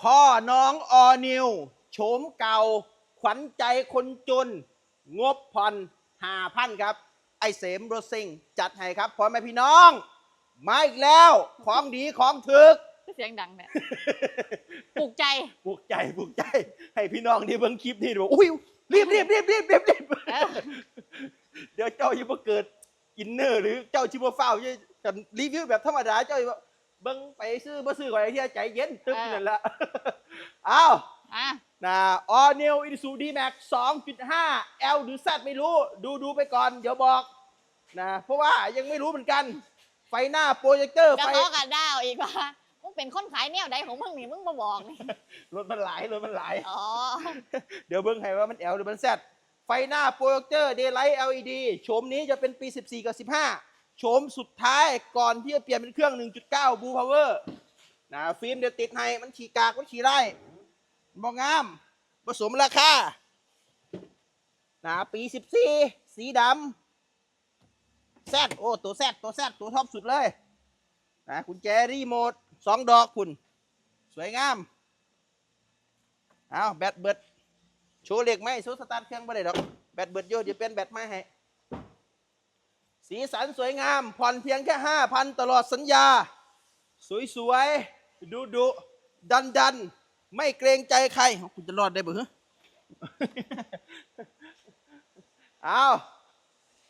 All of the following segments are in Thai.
พ่อน้องออนิวโฉมเก่า ขวัญใจคนจน งบผ่อนห้าพันครับ ไอเสมรถซิ่ง จัดให้ครับพ่อแม่พี่น้อง มาอีกแล้ว ของดีของถึก เสียงดังเนี่ย ปลุกใจ ปลุกใจปลุกใจ ให้พี่น้องที่เบิ่งคลิปนี่บอกอุ้ยรีบรีบรีบรีบรีบรีบเออ เดี๋ยวเจ้ายิ่งเกิดอินเนอร์ หรือเจ้าชิบะเฝ้าจะจะรีวิวแบบธรรมดาเจ้าสิบ่ เบิ่งไปซื้อบ่ซื้อก่อนไอ้ที่ใจเย็นตึ๊บนั่นละ อ้าวอะนะออนิวอินซูดีแม็ก2.5 L หรือ Z ไม่รู้ ดูดูไปก่อน เดี๋ยวบอกนะเพราะว่ายังไม่รู้เหมือนกัน ไฟหน้าโปรเจคเตอร์จะไฟล้อกันดาวอีกว่ามึงเป็นคนขายแนวใดของมึงนี่มึงมาบอกนี่รถมันหลายรถมันหลาย อ๋อ เดี๋ยวเบิ่งให้ว่ามัน L หรือมัน Z ไฟหน้าโปรเจคเตอร์ Daylight LED โฉมนี้จะเป็นปี 14 กับ 15 โฉมสุดท้ายก่อนที่จะเปลี่ยนเป็นเครื่อง 1.9 Blue Power นะฟิล์มเดี๋ยวติดให้มันขี่กากมันขี่ไร่บองาม ผสมราคานะปี 14 สีดำแซดโอ้ ตัวแซดตัวแซดตัวท็อปสุดเลยนะกุญแจรีโมทสองดอกคุณ สวยงาม เอาแบตเบิด โชว์เหล็กไหมโชว์สตาร์ทเครื่องไม่ได้ดอก แบตเบิดโยเดี๋ยวเป็นแบตไม่ให้ สีสันสวยงาม ผ่อนเพียงแค่ห้าพันตลอดสัญญา สวยๆดูดุดันดันๆไม่เกรงใจใคร คุณจะรอดได้บ่ฮะเอา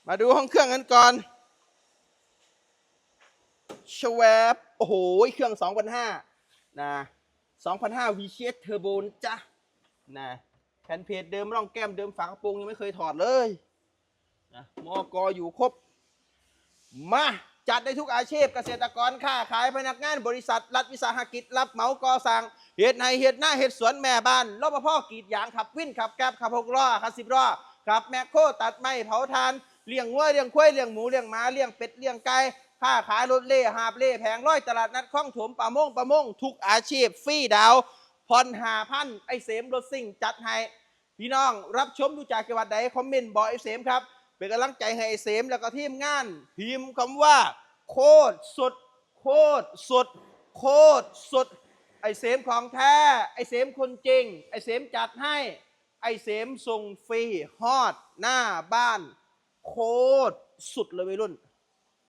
มาดูห้องเครื่องกันก่อนชวบโอ้โห เครื่อง2,500นะ2,500 VCS Turbo นะจ๊ะนะแผ่นเพจเดิมร่องแก้มเดิมฝากระโปรงยังไม่เคยถอดเลยนะมอกออยู่ครบ มาจัดได้ทุกอาชีพเกษตรกรค้าขายพนักงานบริษัท รัฐวิสาหกิจ รับเหมาก่อสร้างเหตุในเหตุหน้าเหตุสวนแม่บ้านรปภกรีดยางขับวิ่นขับแกร็บขับหกล้อขับสิบล้อขับแมคโครตัดไม้เผาทานเลี้ยงวัวเลี้ยงควายเลี้ยงหมูเลี้ยงหมาเลี้ยงเป็ดเลี้ยงไก่ค้าขายรถเล่หาบเล่แผงร้อยตลาดนัดคล้องถมประมงประมงทุกอาชีพฟรีดาวผ่อนหาพันไอเสมรถซิ่งจัดให้พี่น้องรับชมดูจากจังหวัดใดคอมเมนต์บอกไอเสมครับ เป็นกำลังใจให้เสมแล้วก็ทีมงาน พิมพ์คำว่า โคตรสุด โคตรสุด โคตรสุด ไอเสมของแท้ ไอเสมคนจริง ไอเสมจัดให้ ไอเสมส่งฟรีฮอด หน้าบ้าน โคตรสุดเลยวัยรุ่น